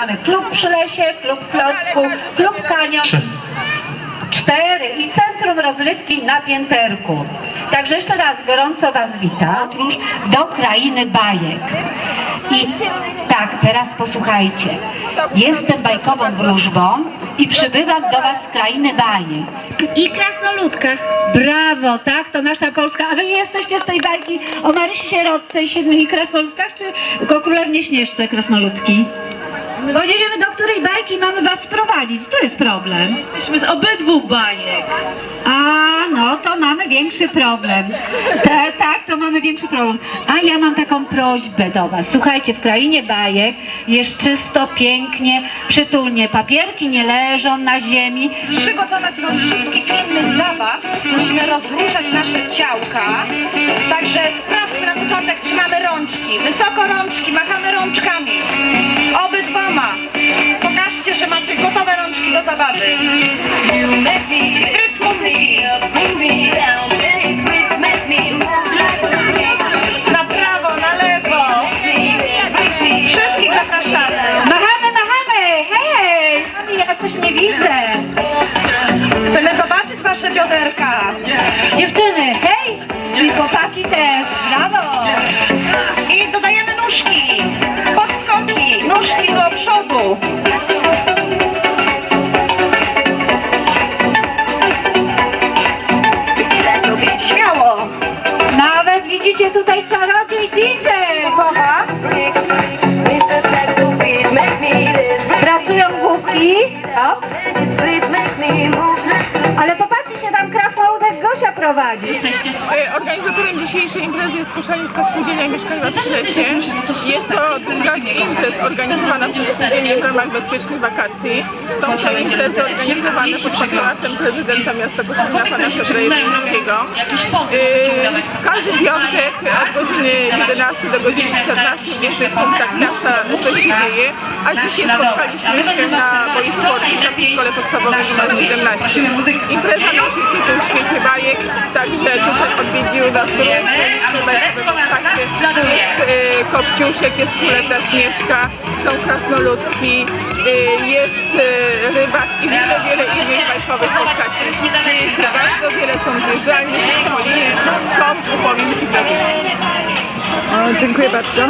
mamy klub przy lesie, klub klocku, klub kanion. Cztery i Centrum Rozrywki na Pięterku. Także jeszcze raz gorąco Was witam. Podróż do krainy bajek. I tak, teraz posłuchajcie. Jestem bajkową wróżbą i przybywam do Was z krainy bajek. I krasnoludka. Brawo, tak? To nasza Polska. A wy jesteście z tej bajki o Marysi Sierotce i siedmiu krasnoludkach, czy o Królewnie Śnieżce krasnoludki? Bo nie wiemy, do której bajki mamy was wprowadzić. To jest problem. Jesteśmy z obydwu bajek. A, no to mamy większy problem. Ta, tak, to mamy większy problem. A ja mam taką prośbę do Was. Słuchajcie, w krainie bajek jest czysto, pięknie, przytulnie. Papierki nie leżą na ziemi. przygotować do wszystkich innych zabaw, musimy rozruszać nasze ciałka. Także sprawdźmy na początek, czy mamy rączki. Wysoko rączki, machamy rączkami. Obydwoma. Pokażcie, że macie gotowe rączki do zabawy. Rytm muzyki. Na prawo, na lewo. Wszystkich zapraszamy. Machamy, machamy! Hej! Ja coś nie widzę. Chcemy zobaczyć wasze bioderka. Dziewczyny, hej! I chłopaki też. Brawo! thing. Gosia prowadzi. E, Organizatorem dzisiejszej imprezy jest Koszalińska Spółdzielnia Mieszkaniowa w Ślecie. Jest to druga z imprez organizowana przez spółdzielnię w ramach bezpiecznych wakacji. Są to imprezy organizowane pod patronatem prezydenta miasta Koszalina, pana Piotra Jeglińskiego. E, Każdy piątek od godziny 11 do godziny 14 w różnych punktach miasta coś się dzieje, a dzisiaj spotkaliśmy się na boisku w szkole podstawowej nr 17. Impreza nosi tytuł także tutaj odwiedziły nas różne Jest e, Kopciuszek, jest Kuleta Śnieżka, są krasnoludki, e, jest e, rybak i wiele, wiele innych bajkowych postaci. Bardzo wiele, są zjeżdżalnie, są upominki dla Dziękuję bardzo.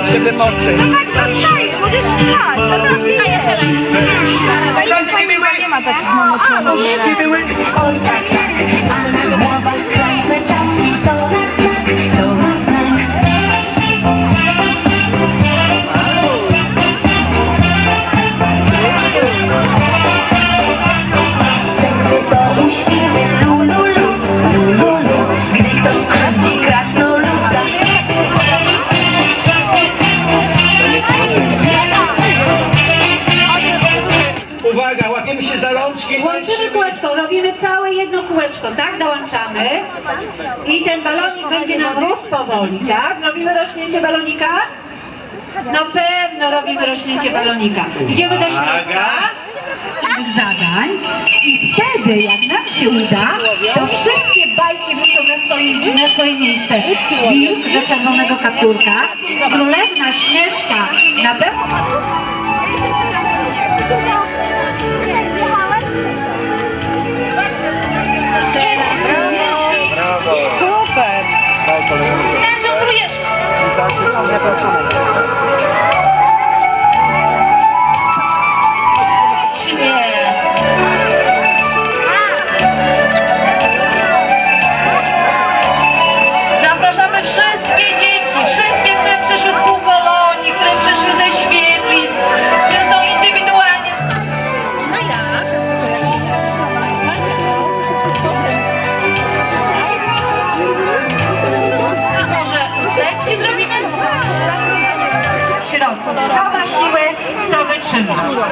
oczy, wymoczy. No tak zostaje, możesz wstać. To teraz nie ja się nie ma takich. Nie były. Uwaga, łapiemy się za rączki. Łączymy kółeczko, robimy całe jedno kółeczko, tak? Dołączamy. I ten balonik będzie nam rósł powoli, tak? Robimy rośnięcie balonika? No pewno robimy rośnięcie balonika. Idziemy do środka. Zadań i wtedy, jak nam się uda, to wszystkie bajki wrócą na swoje, na swoje miejsce. Wilk do czerwonego kapturka, królewna Śnieżka na pewno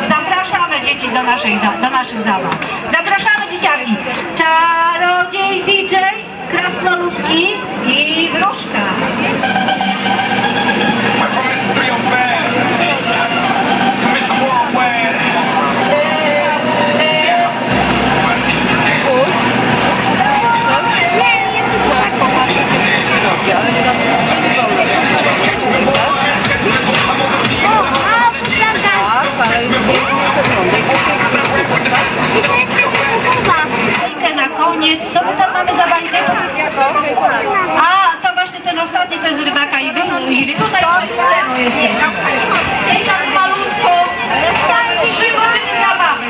Zapraszamy dzieci do, naszej, do naszych zabaw. Zapraszamy mamy za? A, to właśnie ten ostatni to jest rybaka i wy- i ryby. Tutaj jesteśmy. Jest nas malutko. Trzy godziny zabawy.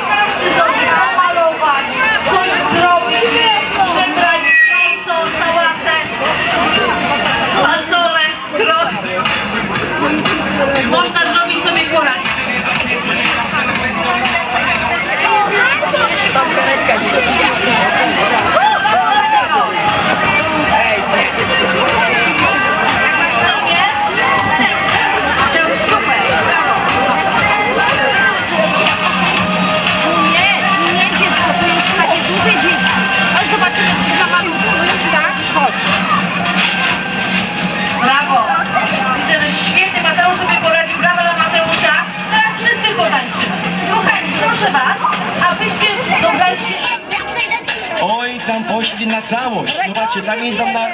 Poszli na całość. Zobaczcie, tam idą na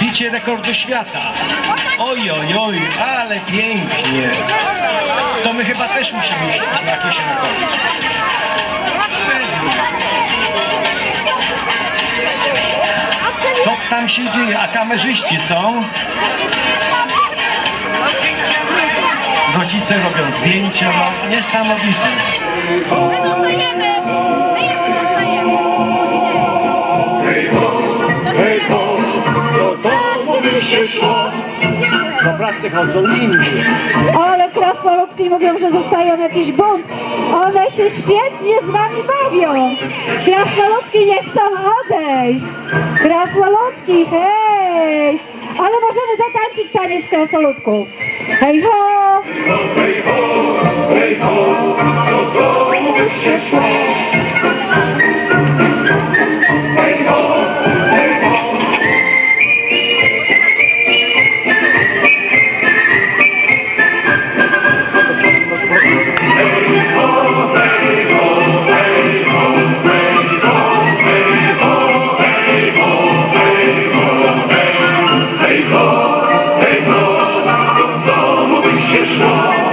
bicie rekordu świata. Oj, oj, oj, ale pięknie. To my chyba też musimy iść na jakieś rekordy. Co tam się dzieje? A kamerzyści są? Rodzice robią zdjęcia, no niesamowite. My zostajemy! My jeszcze zostajemy! Do pracy chodzą inni. Ale krasnoludki mówią, że zostają jakiś bunt. One się świetnie z wami bawią. Krasnoludki nie chcą odejść. Krasnoludki, hej! Ale możemy zatańczyć taniec krasnoludków. Hej ho! Hej ho, hej ho, do domu byś się szło. Jesus.